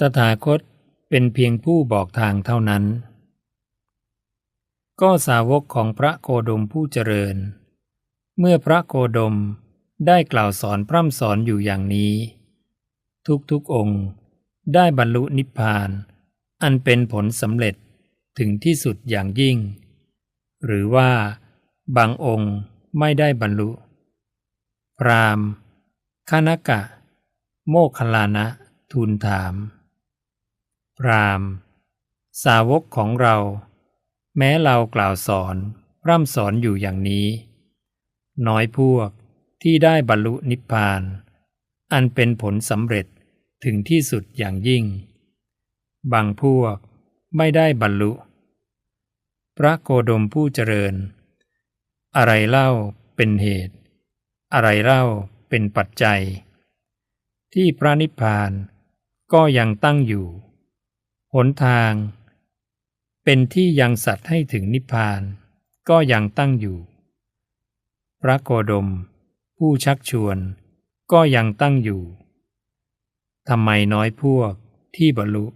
ตถาคตเป็นเพียงผู้บอกทางเท่านั้น ก็สาวกของพระโคดมผู้เจริญ เมื่อพระโคดมได้กล่าวสอนพร่ำสอนอยู่อย่างนี้ ทุกๆองค์ได้บรรลุนิพพาน อันเป็นผลสำเร็จถึงที่สุดอย่างยิ่ง หรือว่าบางองค์ไม่ได้บรรลุ พรามคณกะ โมคลานะทูลถาม ราม สาวกของเรา แม้เรากล่าวสอนร่ำสอนอยู่อย่างนี้ น้อยพวกที่ได้บรรลุนิพพาน อันเป็นผลสำเร็จถึงที่สุดอย่างยิ่ง บางพวกไม่ได้บรรลุ พระโคดมผู้เจริญ อะไรเล่าเป็นเหตุ อะไรเล่าเป็นปัจจัย ที่พระนิพพานก็ยังตั้งอยู่ หนทาง เป็นที่ยังสัตว์ให้ถึงนิพพาน ก็ยังตั้งอยู่ พระโคดม ผู้ชักชวน ก็ยังตั้งอยู่ทำไมน้อยพวกที่บรรลุ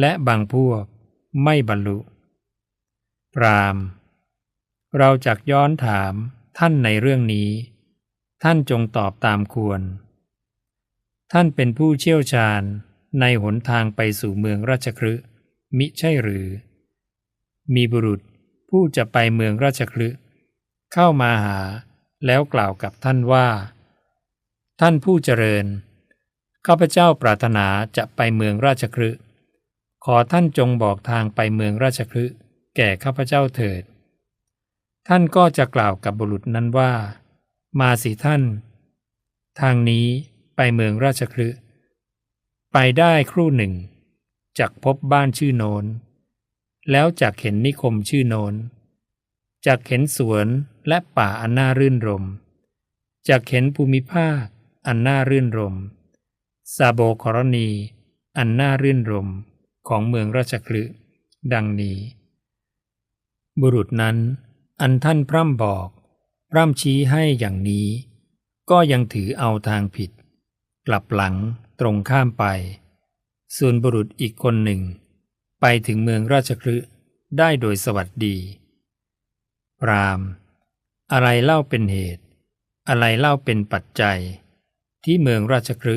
และบางพวกไม่บรรลุพราม เราจักย้อนถามท่านในเรื่องนี้ ท่านจงตอบตามควร ท่านเป็นผู้เชี่ยวชาญ ในหนทางไปสู่เมืองราชคฤห์มิใช่หรือ มีบุรุษผู้จะไปเมืองราชคฤห์เข้ามาหาแล้วกล่าวกับท่านว่า ท่านผู้เจริญ ข้าพเจ้าปรารถนาจะไปเมืองราชคฤห์ขอท่านจงบอกทางไปเมืองราชคฤห์แก่ข้าพเจ้าเถิด ท่านก็จะกล่าวกับบุรุษนั้นว่า มาสิท่าน ทางนี้ไปเมืองราชคฤห์ ไปได้ครู่หนึ่งจักพบบ้านชื่อโนน แล้วจักเห็นนิคมชื่อโนนจักเห็นสวนและป่าอันน่ารื่นรมจักเห็นภูมิภาคอันน่ารื่นรมซาโบครณี อันน่ารื่นรมของเมืองราชคลึดังนี้ บุรุษนั้น อันท่านพร่ำบอก พร่ำชี้ให้อย่างนี้ ก็ยังถือเอาทางผิด กลับหลัง ตรงข้ามไป ส่วนบุรุษอีกคนหนึ่ง ไปถึงเมืองราชคลึได้โดยสวัสดี พราม อะไรเล่าเป็นเหตุ อะไรเล่าเป็นปัจจัย ที่เมืองราชคลึ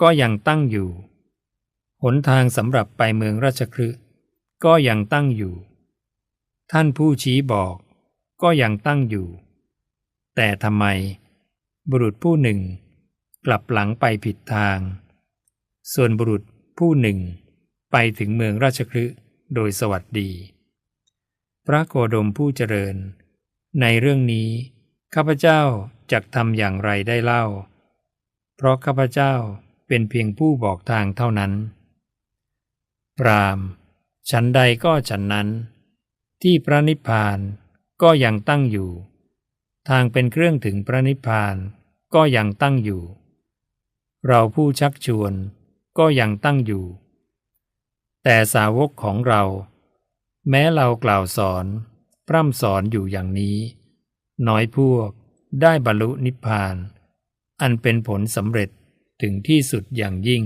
ก็ยังตั้งอยู่ หนทางสำหรับไปเมืองราชคลึก็ยังตั้งอยู่ ท่านผู้ชี้บอก ก็ยังตั้งอยู่ แต่ทำไม บุรุษผู้หนึ่ง กลับหลังไปผิดทาง ส่วนบุรุษผู้หนึ่ง ไปถึงเมืองราชคลึโดยสวัสดี พระโคดมผู้เจริญ ในเรื่องนี้ ข้าพเจ้าจะทำอย่างไรได้เล่า เพราะข้าพเจ้าเป็นเพียงผู้บอกทางเท่านั้นปรามฉันใดก็ฉันนั้น ที่พระนิพพานก็ยังตั้งอยู่ ทางเป็นเครื่องถึงพระนิพพานก็ยังตั้งอยู่ เราผู้ชักชวนก็ยังตั้งอยู่ แต่สาวกของเรา แม้เรากล่าวสอน พร่ำสอนอยู่อย่างนี้ น้อยพวกได้บรรลุนิพพาน อันเป็นผลสำเร็จถึงที่สุดอย่างยิ่ง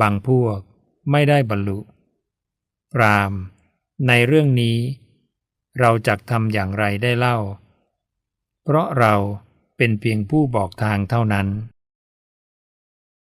บางพวกไม่ได้บรรลุปราม ในเรื่องนี้ เราจะทำอย่างไรได้เล่า เพราะเราเป็นเพียงผู้บอกทางเท่านั้น